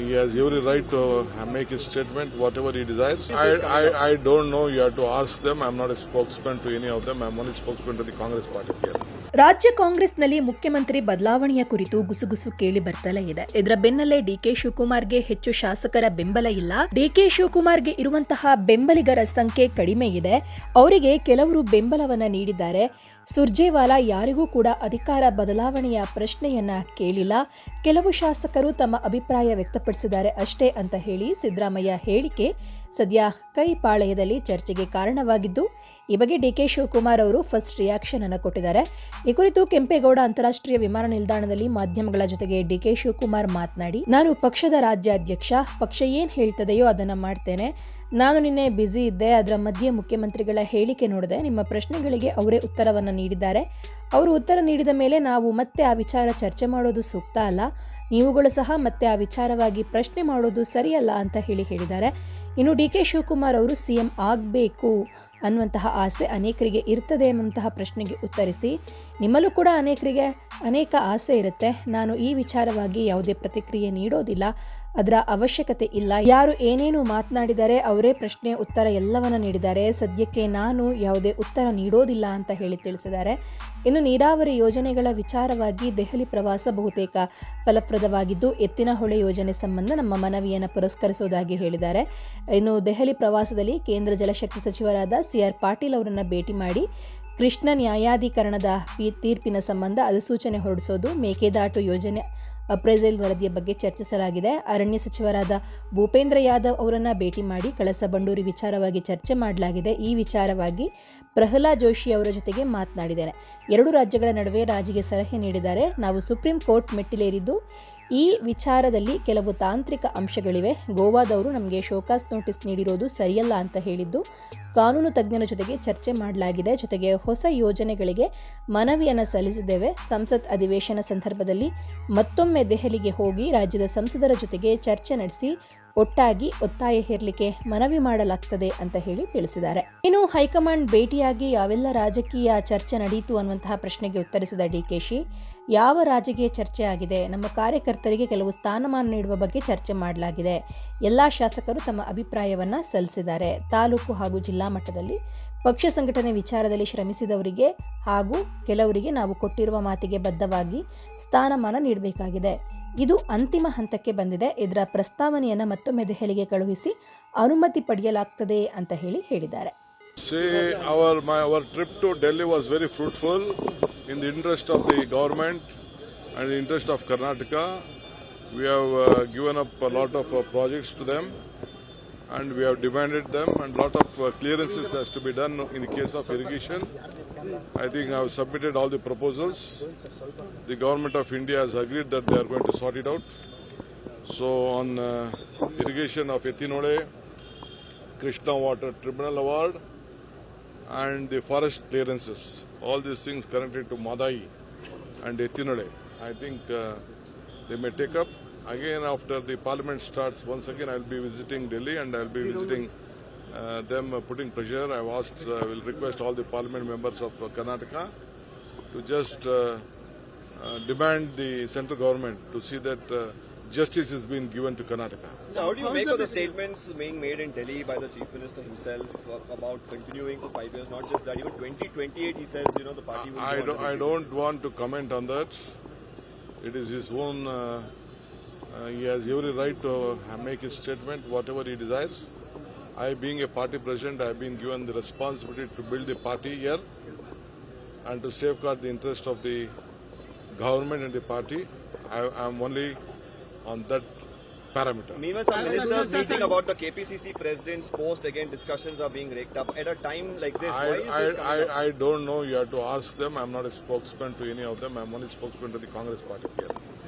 he has every right to uh, make his statement, whatever he desires. I, I, I don't know. You have to ask them. I'm not a spokesman to any of them. I'm only spokesman to the Congress party here. ರಾಜ್ಯ ಕಾಂಗ್ರೆಸ್ನಲ್ಲಿ ಮುಖ್ಯಮಂತ್ರಿ ಬದಲಾವಣೆಯ ಕುರಿತು ಗುಸುಗುಸು ಕೇಳಿ ಬರ್ತಲೇ ಇದೆ ಇದರ ಬೆನ್ನಲ್ಲೇ DK ಶಿವಕುಮಾರ್ಗೆ ಹೆಚ್ಚು ಶಾಸಕರ ಬೆಂಬಲ ಇಲ್ಲ ಡಿಕೆ ಶಿವಕುಮಾರ್ಗೆ ಇರುವಂತಹ ಬೆಂಬಲಿಗರ ಸಂಖ್ಯೆ ಕಡಿಮೆ ಇದೆ ಅವರಿಗೆ ಕೆಲವರು ಬೆಂಬಲವನ್ನ ನೀಡಿದ್ದಾರೆ ಸುರ್ಜೇವಾಲಾ ಯಾರಿಗೂ ಕೂಡ ಅಧಿಕಾರ ಬದಲಾವಣೆಯ ಪ್ರಶ್ನೆಯನ್ನ ಕೇಳಿಲ್ಲ. ಕೆಲವು ಶಾಸಕರು ತಮ್ಮ ಅಭಿಪ್ರಾಯ ವ್ಯಕ್ತಪಡಿಸಿದ್ದಾರೆ ಅಷ್ಟೇ ಅಂತ ಹೇಳಿ ಸಿದ್ದರಾಮಯ್ಯ ಹೇಳಿಕೆ. ಸದ್ಯ ಕೈಪಾಳಯದಲ್ಲಿ ಚರ್ಚೆಗೆ ಕಾರಣವಾಗಿದ್ದು, ಈ ಬಗ್ಗೆ ಡಿಕೆ ಶಿವಕುಮಾರ್ ಅವರು ಫಸ್ಟ್ ರಿಯಾಕ್ಷನ್ ಅನ್ನು ಕೊಟ್ಟಿದ್ದಾರೆ. ಈ ಕುರಿತು ಕೆಂಪೇಗೌಡ ಅಂತಾರಾಷ್ಟ್ರೀಯ ವಿಮಾನ ನಿಲ್ದಾಣದಲ್ಲಿ ಮಾಧ್ಯಮಗಳ ಜೊತೆಗೆ ಡಿಕೆ ಶಿವಕುಮಾರ್ ಮಾತನಾಡಿ, ನಾನು ಪಕ್ಷದ ರಾಜ್ಯಾಧ್ಯಕ್ಷ, ಪಕ್ಷ ಏನು ಹೇಳ್ತದೆಯೋ ಅದನ್ನ ಮಾಡ್ತೇನೆ. ನಾನು ನಿನ್ನೆ ಬ್ಯುಸಿ ಇದ್ದೆ, ಅದರ ಮಧ್ಯೆ ಮುಖ್ಯಮಂತ್ರಿಗಳ ಹೇಳಿಕೆ ನೋಡಿದೆ. ನಿಮ್ಮ ಪ್ರಶ್ನೆಗಳಿಗೆ ಅವರೇ ಉತ್ತರವನ್ನು ನೀಡಿದ್ದಾರೆ. ಅವರು ಉತ್ತರ ನೀಡಿದ ಮೇಲೆ ನಾವು ಮತ್ತೆ ಆ ವಿಚಾರ ಚರ್ಚೆ ಮಾಡೋದು ಸೂಕ್ತ ಅಲ್ಲ. ನೀವುಗಳು ಸಹ ಮತ್ತೆ ಆ ವಿಚಾರವಾಗಿ ಪ್ರಶ್ನೆ ಮಾಡೋದು ಸರಿಯಲ್ಲ ಅಂತ ಹೇಳಿ ಹೇಳಿದ್ದಾರೆ. ಇನ್ನು ಡಿ ಕೆ ಶಿವಕುಮಾರ್ ಅವರು ಸಿಎಂ ಆಗಬೇಕು. ಅನ್ನುವಂತಹ ಆಸೆ ಅನೇಕರಿಗೆ ಇರ್ತದೆ ಎಂಬಂತಹ ಪ್ರಶ್ನೆಗೆ ಉತ್ತರಿಸಿ, ನಿಮ್ಮಲ್ಲೂ ಕೂಡ ಅನೇಕರಿಗೆ ಅನೇಕ ಆಸೆ ಇರುತ್ತೆ. ನಾನು ಈ ವಿಚಾರವಾಗಿ ಯಾವುದೇ ಪ್ರತಿಕ್ರಿಯೆ ನೀಡೋದಿಲ್ಲ. ಅದರ ಅವಶ್ಯಕತೆ ಇಲ್ಲ. ಯಾರು ಏನೇನು ಮಾತನಾಡಿದ್ದಾರೆ ಅವರೇ ಪ್ರಶ್ನೆ, ಉತ್ತರ ಎಲ್ಲವನ್ನ ನೀಡಿದ್ದಾರೆ. ಸದ್ಯಕ್ಕೆ ನಾನು ಯಾವುದೇ ಉತ್ತರ ನೀಡೋದಿಲ್ಲ ಅಂತ ಹೇಳಿ ತಿಳಿಸಿದ್ದಾರೆ. ಇನ್ನು ನೀರಾವರಿ ಯೋಜನೆಗಳ ವಿಚಾರವಾಗಿ ದೆಹಲಿ ಪ್ರವಾಸ ಬಹುತೇಕ ಫಲಪ್ರದವಾಗಿದ್ದು, ಎತ್ತಿನಹೊಳೆ ಯೋಜನೆ ಸಂಬಂಧ ನಮ್ಮ ಮನವಿಯನ್ನು ಪುರಸ್ಕರಿಸುವುದಾಗಿ ಹೇಳಿದ್ದಾರೆ. ಇನ್ನು ದೆಹಲಿ ಪ್ರವಾಸದಲ್ಲಿ ಕೇಂದ್ರ ಜಲಶಕ್ತಿ ಸಚಿವರಾದ ಸಿ ಆರ್ ಪಾಟೀಲ್ ಅವರನ್ನು ಭೇಟಿ ಮಾಡಿ ಕೃಷ್ಣ ನ್ಯಾಯಾಧೀಕರಣದ ತೀರ್ಪಿನ ಸಂಬಂಧ ಅಧಿಸೂಚನೆ ಹೊರಡಿಸೋದು ಮೇಕೆದಾಟು ಯೋಜನೆ ಅಪ್ರೈಸಲ್ ವರದಿಯ ಬಗ್ಗೆ ಚರ್ಚಿಸಲಾಗಿದೆ. ಅರಣ್ಯ ಸಚಿವರಾದ ಭೂಪೇಂದ್ರ ಯಾದವ್ ಅವರನ್ನು ಭೇಟಿ ಮಾಡಿ ಕಳಸ ಬಂಡೂರಿ ವಿಚಾರವಾಗಿ ಚರ್ಚೆ ಮಾಡಲಾಗಿದೆ. ಈ ವಿಚಾರವಾಗಿ ಪ್ರಹ್ಲಾದ್ ಜೋಶಿ ಅವರ ಜೊತೆಗೆ ಮಾತನಾಡಿದ್ದೇನೆ ಎರಡು ರಾಜ್ಯಗಳ ನಡುವೆ ರಾಜಿಗೆ ಸಲಹೆ ನೀಡಿದ್ದಾರೆ. ನಾವು ಸುಪ್ರೀಂ ಕೋರ್ಟ್ ಮೆಟ್ಟಿಲೇರಿದ್ದು ಈ ವಿಚಾರದಲ್ಲಿ ಕೆಲವು ತಾಂತ್ರಿಕ ಅಂಶಗಳಿವೆ. ಗೋವಾದವರು ನಮಗೆ ಶೋಕಾಸ್ ನೋಟಿಸ್ ನೀಡಿರೋದು ಸರಿಯಲ್ಲ ಅಂತ ಹೇಳಿದ್ದು, ಕಾನೂನು ತಜ್ಞರ ಜೊತೆಗೆ ಚರ್ಚೆ ಮಾಡಲಾಗಿದೆ. ಜೊತೆಗೆ ಹೊಸ ಯೋಜನೆಗಳಿಗೆ ಮನವಿಯನ್ನು ಸಲ್ಲಿಸಿದ್ದೇವೆ. ಸಂಸತ್ ಅಧಿವೇಶನ ಸಂದರ್ಭದಲ್ಲಿ ಮತ್ತೊಮ್ಮೆ ದೆಹಲಿಗೆ ಹೋಗಿ ರಾಜ್ಯದ ಸಂಸದರ ಜೊತೆಗೆ ಚರ್ಚೆ ನಡೆಸಿ ಒಟ್ಟಾಗಿ ಒತ್ತಾಯ ಹೇರಲಿಕ್ಕೆ ಮನವಿ ಮಾಡಲಾಗ್ತದೆ ಅಂತ ಹೇಳಿ ತಿಳಿಸಿದ್ದಾರೆ. ಇನ್ನು ಹೈಕಮಾಂಡ್ ಭೇಟಿಯಾಗಿ ಯಾವೆಲ್ಲ ರಾಜಕೀಯ ಚರ್ಚೆ ನಡೆಯಿತು ಅನ್ನುವಂತಹ ಪ್ರಶ್ನೆಗೆ ಉತ್ತರಿಸಿದ ಡಿಕೆಶಿ ಯಾವ ರಾಜಕೀಯ ಚರ್ಚೆ ಆಗಿದೆ, ನಮ್ಮ ಕಾರ್ಯಕರ್ತರಿಗೆ ಕೆಲವು ಸ್ಥಾನಮಾನ ನೀಡುವ ಬಗ್ಗೆ ಚರ್ಚೆ ಮಾಡಲಾಗಿದೆ. ಎಲ್ಲ ಶಾಸಕರು ತಮ್ಮ ಅಭಿಪ್ರಾಯವನ್ನು ಸಲ್ಲಿಸಿದ್ದಾರೆ. ತಾಲೂಕು ಹಾಗೂ ಜಿಲ್ಲಾ ಮಟ್ಟದಲ್ಲಿ ಪಕ್ಷ ಸಂಘಟನೆ ವಿಚಾರದಲ್ಲಿ ಶ್ರಮಿಸಿದವರಿಗೆ ಹಾಗೂ ಕೆಲವರಿಗೆ ನಾವು ಕೊಟ್ಟಿರುವ ಮಾತಿಗೆ ಬದ್ಧವಾಗಿ ಸ್ಥಾನಮಾನ ನೀಡಬೇಕಾಗಿದೆ. ಇದು ಅಂತಿಮ ಹಂತಕ್ಕೆ ಬಂದಿದೆ ಇದರ ಪ್ರಸ್ತಾವನೆಯನ್ನು ಮತ್ತೊಮ್ಮೆ ದೆಹಲಿಗೆ ಕಳುಹಿಸಿ ಅನುಮತಿ ಪಡೆಯಲಾಗ್ತದೆ ಅಂತ ಹೇಳಿ ಹೇಳಿದ್ದಾರೆ See, our my our trip to Delhi was very fruitful in the interest of the government and the interest of Karnataka. We have uh, given up a lot of uh, projects to them, and we have demanded them, and lot of uh, clearances has to be done in the case of irrigation. I think I have submitted all the proposals. The government of India has agreed that they are going to sort it out. So on uh, irrigation of Ethinole, Krishna Water Tribunal Award and the forest clearances. All these things connected to Madai and Ethinode. I think uh, they may take up. Again, after the parliament starts, once again I'll be visiting Delhi and I'll be visiting uh, them, uh, putting pressure. I've asked, uh, I will request all the parliament members of uh, Karnataka to just uh, uh, demand the central government to see that uh, justice is being given to Karnataka. So how do you make of the statements being made in Delhi by the Chief Minister himself uh, about continuing for five years? Not just that, even 2028 he says, you know, the party will I go don't, I don't want to comment on that. It is his own. Uh, uh, he has every right to uh, make his statement, whatever he desires. I, being a party president, I have been given the responsibility to build the party here and to safeguard the interest of the government and the party. I am only on that parameter. Meanwhile, some ministers meeting about the KPCC president's post again. Discussions are being raked up at a time like this. I, why is I, this coming? I, I don't know. You have to ask them. I'm not a spokesman to any of them. I'm only spokesman to the Congress party here.